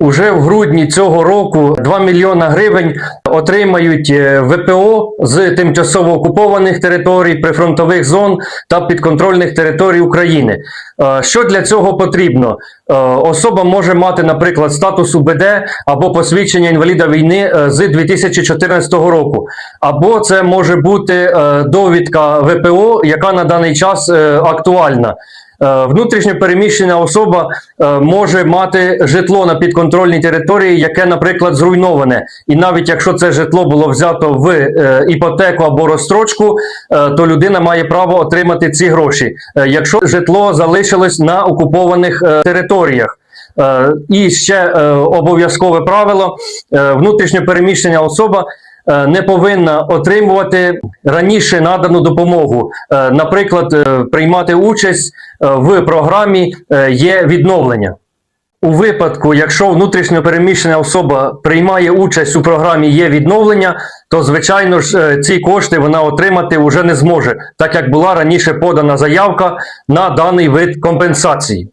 Уже в грудні цього року 2 мільйона гривень отримають е, ВПО з тимчасово окупованих територій, прифронтових зон та підконтрольних територій України. Е, Що для цього потрібно? Е, Особа може мати, наприклад, статус УБД або посвідчення інваліда війни з 2014 року, або це може бути довідка ВПО, яка на даний час актуальна. Е, Внутрішньо переміщена особа е, може мати житло на підконтрольній території, яке, наприклад, зруйноване. І навіть якщо це житло було взято в е, іпотеку або розстрочку, то людина має право отримати ці гроші. Якщо житло залишилось на окупованих територіях. І ще обов'язкове правило: внутрішньо переміщена особа не повинна отримувати раніше надану допомогу, Е, наприклад, е, приймати участь е, в програмі е, є відновлення. У випадку, якщо внутрішньо переміщена особа приймає участь у програмі є відновлення, то звичайно ж е, ці кошти вона отримати вже не зможе, так як була раніше подана заявка на даний вид компенсації.